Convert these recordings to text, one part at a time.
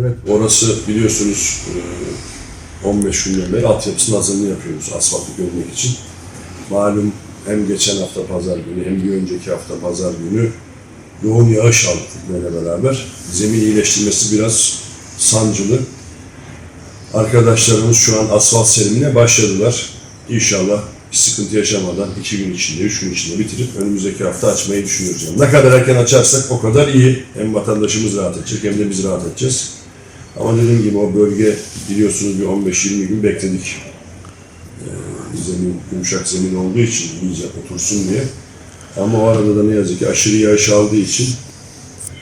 Evet, orası biliyorsunuz e, 15 günden beri altyapısının hazırlığını yapıyoruz asfaltı görmek için. Malum hem geçen hafta pazar günü hem bir önceki hafta pazar günü yoğun yağış aldık Türkmen'le beraber. Zemin iyileştirmesi biraz sancılı. Arkadaşlarımız şu an asfalt serimine başladılar. İnşallah bir sıkıntı yaşamadan iki gün içinde, üç gün içinde bitirip önümüzdeki hafta açmayı düşünüyoruz. Yani ne kadar erken açarsak o kadar iyi. Hem vatandaşımız rahat edecek hem de biz rahat edeceğiz. Ama dediğim gibi o bölge biliyorsunuz bir 15-20 gün bekledik. Ee, zemin, yumuşak zemin olduğu için iyice otursun diye. Ama o arada da ne yazık ki aşırı yağış aldığı için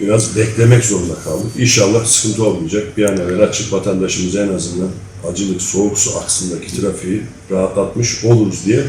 biraz beklemek zorunda kaldık. İnşallah sıkıntı olmayacak. Bir an evvel açıp vatandaşımıza en azından acılık, soğuk su aksındaki trafiği rahatlatmış oluruz diye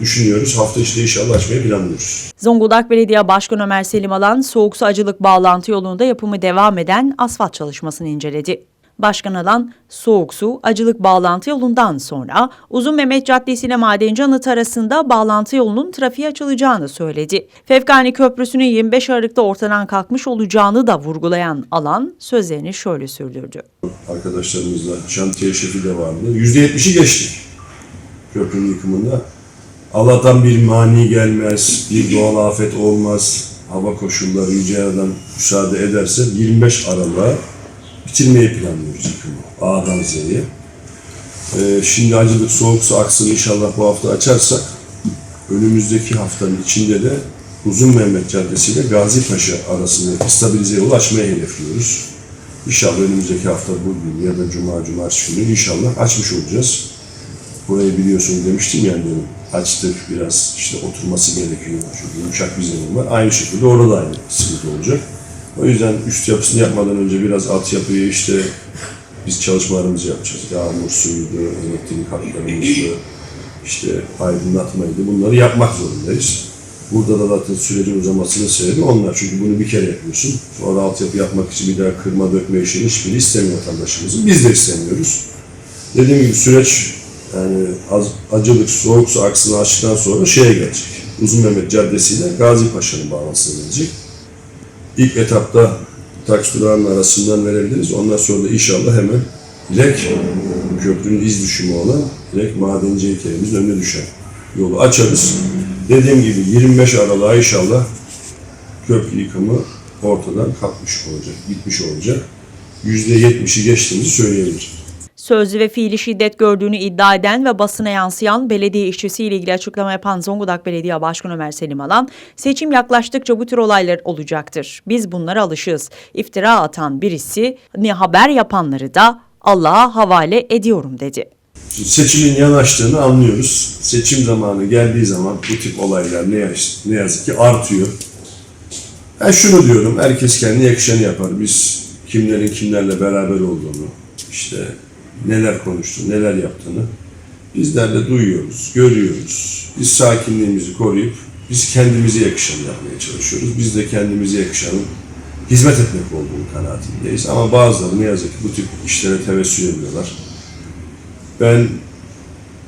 düşünüyoruz. Hafta içinde inşallah açmayı planlıyoruz. Zonguldak Belediye Başkanı Ömer Selim Alan, soğuk su acılık bağlantı yolunda yapımı devam eden asfalt çalışmasını inceledi. Başkan Alan, soğuk su acılık bağlantı yolundan sonra Uzun Mehmet Caddesi ile Madenci Anıtı arasında bağlantı yolunun trafiğe açılacağını söyledi. Fevkani Köprüsü'nün 25 Aralık'ta ortadan kalkmış olacağını da vurgulayan Alan sözlerini şöyle sürdürdü. Arkadaşlarımızla şantiye şefi de vardı. %70'i geçtik köprünün yıkımında. Allah'tan bir mani gelmez, bir doğal afet olmaz. Hava koşulları Yüce Yaradan müsaade ederse 25 Aralık'a bitirmeyi planlıyoruz yıkımı. A'dan Z'ye. Ee, şimdi acılık soğuk su aksını inşallah bu hafta açarsak önümüzdeki haftanın içinde de Uzun Mehmet Caddesi ile Gazi Paşa arasındaki stabilize yolu açmayı hedefliyoruz. İnşallah önümüzdeki hafta bugün ya da cuma, cumartesi günü inşallah açmış olacağız. Burayı biliyorsunuz demiştim yani dedim. Açtık biraz işte oturması gerekiyor. Çünkü yumuşak bir zemin var. Aynı şekilde orada da aynı sıkıntı olacak. O yüzden üst yapısını yapmadan önce biraz altyapıyı işte biz çalışmalarımızı yapacağız. Yağmur suyuydu, elektrik hatlarımızdı, işte aydınlatmaydı. Bunları yapmak zorundayız. Burada da zaten sürecin uzamasının sebebi onlar. Çünkü bunu bir kere yapıyorsun. Sonra altyapı yapmak için bir daha kırma dökme işini hiçbiri istemiyor vatandaşımızın. Biz de istemiyoruz. Dediğim gibi süreç yani acılık, soğuk su aksını açtıktan sonra şeye gelecek. Uzun Mehmet Caddesi ile Gazi Paşa'nın bağlantısına gelecek. İlk etapta taksi durağının arasından verebiliriz. Ondan sonra da inşallah hemen direkt köprünün iz düşümü olan direkt madenci heykelimizin önüne düşen yolu açarız. Dediğim gibi 25 Aralık'a inşallah köprü yıkımı ortadan kalkmış olacak, bitmiş olacak. %70'i geçtiğimizi söyleyebilirim. Sözlü ve fiili şiddet gördüğünü iddia eden ve basına yansıyan belediye işçisiyle ilgili açıklama yapan Zonguldak Belediye Başkanı Ömer Selim Alan, seçim yaklaştıkça bu tür olaylar olacaktır. Biz bunlara alışığız. İftira atan birisi, ne haber yapanları da Allah'a havale ediyorum dedi. Seçimin yanaştığını anlıyoruz. Seçim zamanı geldiği zaman bu tip olaylar ne, ne yazık ki artıyor. Ben şunu diyorum, herkes kendine yakışanı yapar. Biz kimlerin kimlerle beraber olduğunu, işte neler konuştuğunu, neler yaptığını bizler de duyuyoruz, görüyoruz. Biz sakinliğimizi koruyup biz kendimize yakışanı yapmaya çalışıyoruz. Biz de kendimize yakışanın hizmet etmek olduğunu kanaatindeyiz. Ama bazıları ne yazık ki bu tip işlere tevessül ediyorlar. Ben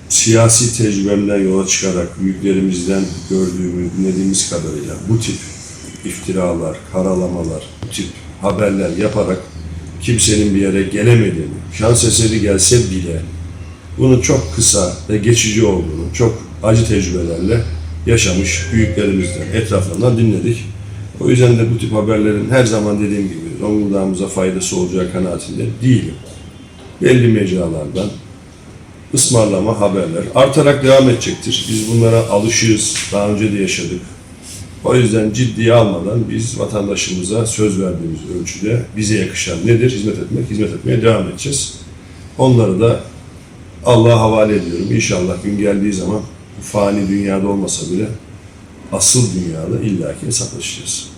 siyasi tecrübemden yola çıkarak büyüklerimizden gördüğümüz, dinlediğimiz kadarıyla bu tip iftiralar, karalamalar, bu tip haberler yaparak kimsenin bir yere gelemediğini, şans eseri gelse bile bunun çok kısa ve geçici olduğunu, çok acı tecrübelerle yaşamış büyüklerimizden, etraflarından dinledik. O yüzden de bu tip haberlerin her zaman dediğim gibi Zonguldak'ımıza faydası olacağı kanaatinde değilim. Belli mecralardan, ısmarlama haberler artarak devam edecektir. Biz bunlara alışığız. Daha önce de yaşadık. O yüzden ciddiye almadan biz vatandaşımıza söz verdiğimiz ölçüde bize yakışan nedir? Hizmet etmek, hizmet etmeye devam edeceğiz. Onları da Allah'a havale ediyorum. İnşallah gün geldiği zaman fani dünyada olmasa bile asıl dünyada illaki hesaplaşacağız.